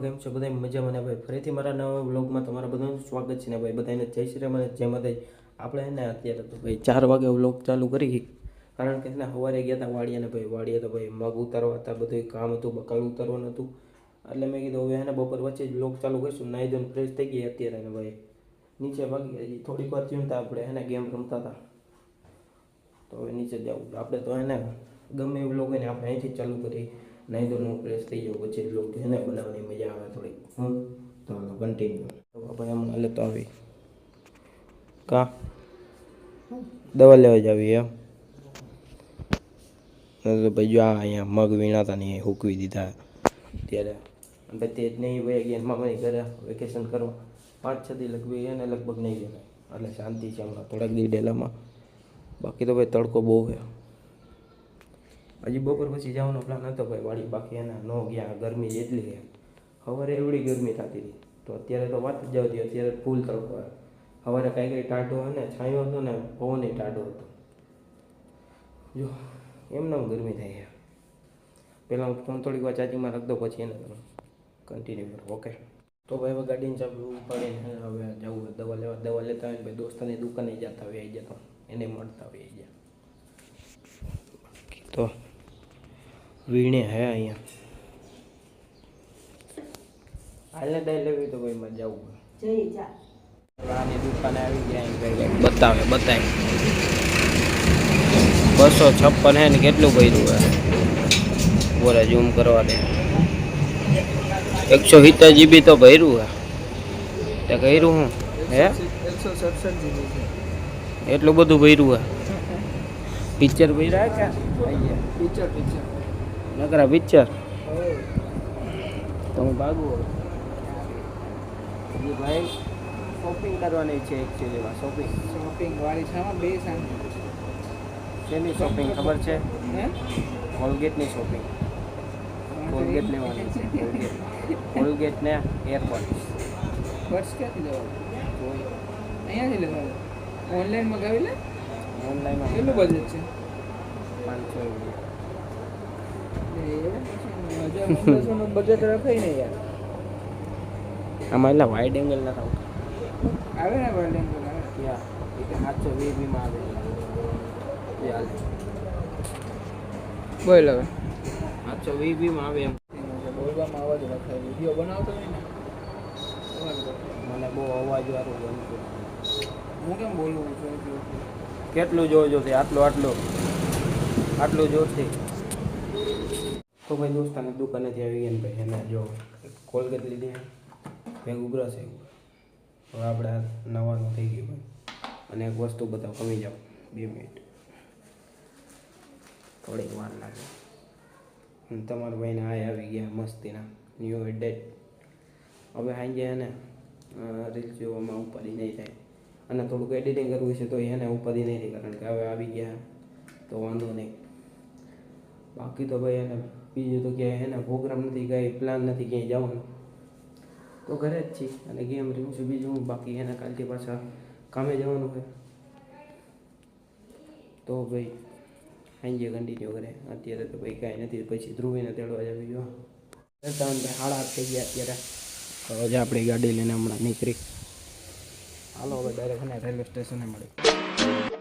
કેમ છો? બધા મજામાં ને ભાઈ? ફરીથી મારા નવા વ્લોગમાં તમારા બધાનું સ્વાગત છે ને ભાઈ. બધાને જય શ્રી રામ અને જય માતા આપણે એને અત્યારે તો ભાઈ ચાર વાગે વ્લોગ ચાલુ કરી. કારણ કે છે ને સવારે ગયા હતા વાડિયાને ભાઈ. વાડીએ તો ભાઈ મગ ઉતારવા હતા બધું કામ હતું, બકાલ ઉતારવાનું હતું. એટલે મેં કીધું હવે એને બપોર વચ્ચે જ વ્લોગ ચાલુ કરીશું. નાઈ ધોઈને ફ્રેશ થઈ ગઈ અત્યારે ને ભાઈ. નીચે ભાગી ગઈ થોડીક વાર થયું આપણે એને ગેમ રમતા હતા તો હવે નીચે જવું આપણે તો એને ગમે એવું લોકો આપણે અહીંથી ચાલુ કરી નહીં તો નો પ્રેસ થઈ જાઉં, પછી બ્લોગ એને બનાવવાની કન્ટિન્યુ તો એમ લેતો આવી. કા? દવા લેવા જાવી એમ? તો ભાઈ જો આ અહીંયા મગ વીણા હતા અહીં હૂકવી દીધા ત્યારે ભાઈ તે જ નહીં ભાઈ ગયા મામાની ઘરે વેકેશન કરવા. પાંચ છ દી લગભગ એને લગભગ નહીં ગયા એટલે શાંતિ છે હમણાં થોડાક દી ડેલામાં. બાકી તો ભાઈ તડકો બહુ છે. હજી બપોર પછી જવાનો પ્લાન હતો ભાઈ વાડી. બાકી એના ન ગયા. ગરમી જેટલી છે. સવારે એવડી ગરમી થતી હતી. તો અત્યારે તો વાત જ જતી અત્યારે ફૂલ તડકો આવે. સવારે કાંઈ કાંઈ ટાઢો અને છાંયો હતો ને પવન ટાઢો હતો. જો એમને એમ ગરમી થાય છે. પહેલાં હું ફોન થોડીક વાર ચાર્જિંગમાં રાખી દો પછી એને કન્ટિન્યુ કરો ઓકે તો ભાઈ હવે ગાડીને ચાબી ઉપાડીને હવે જવું હોય દવા લેવા, દવા લેતા હોય ભાઈ દોસ્તાની દુકાને જતા હોય, આવી જતા એને મળતા હોય, આવી તો વીણે હે અહીંયા. હાલને ડાઈ લેવી તો ભાઈ માં જવું હોય આની દુકાને આવી ગયા બતાવે બતાવે. બસો છપ્પન હે ને કેટલું ભર્યું હે? બોલે ઝૂમ કરવા દે. એકસો સિત્તેર જીબી તો ભર્યું હે. તે કર્યું હું? હે? એકસો સડસઠ જીબી એટલું બધું ભર્યું હે? પિક્ચર ભર્યા કે? પિક્ચર પિક્ચર નકરા પિક્ચર તો હું ભાગું ભાઈ શોપિંગ કરવાની છે એકચ્યુઅલીમાં શોપિંગ શોપિંગ વાળી છે બે સાંજ શેની શોપિંગ ખબર છે? કોલગેટની શોપિંગ કોલગેટ લેવાની છે કોલગેટ. કોલગેટ ને એરપોર્ટ બસ ક્યાંથી લેવાનું? અહીંયાથી લેવાનું? ઓનલાઈન મગાવી લે? ઓનલાઈનમાં કેટલું બજેટ છે? પાંચસો બજેટ રખાય ને યાર. આમાં એટલે વાઇડ એંગલ ના આવે ને વર્લ્ડ ત્યાં આવે. સાતસો વીસ બીમાં આવે. બોલ હવે. સાતસો વીસ વીમાં આવે એમ. બોલવામાં અવાજ રખાય વીડિયો બનાવતો હોય ને મને બહુ અવાજ વાળું ગમતું હું કેમ બોલું છું કેટલું જોજો તે આટલું આટલું. આટલું જોશે તો ભાઈ દોસ્તાને દુકાનેથી આવી ગયા ને ભાઈ એને જો કોલગેટ લીધી ભેગ ઉભરાશે હવે આપણે નવાનું થઈ ગયું ભાઈ. અને એક વસ્તુ બતાવો કમી જાઓ. બે મિનિટ. થોડીક વાર લાગે. તમારા ભાઈને આ આવી ગયા, મસ્તીના. ન્યૂ એડેટ હવે સાંજે એને રીલ્સ જોવામાં ઉપાધિ નહીં થાય. અને થોડુંક એડિટિંગ કરવું છે તો એને ઉપાધિ નહીં થાય, કારણ કે હવે આવી ગયા. તો વાંધો નહીં. બાકી તો ભાઈ એને બીજું તો ક્યાંય એને પ્રોગ્રામ નથી, કાંઈ પ્લાન નથી, ક્યાંય જવાનું. તો ઘરે જ છીએ અને ગેમ રમ્યું છું. બીજું બાકી એના કાલથી પાછા કામે જવાનું છે તો ભાઈ સાંજે કન્ટિન્યુ કરે. અત્યારે તો ભાઈ કાંઈ નથી. પછી ધ્રુવીને તેડવા જવી જો ભાઈ હાડા થઈ ગયા અત્યારે. તો હજી આપણી ગાડી લઈને હમણાં નીકળી. હાલો, હવે ડાયરેક્ટ રેલવે સ્ટેશને મળી.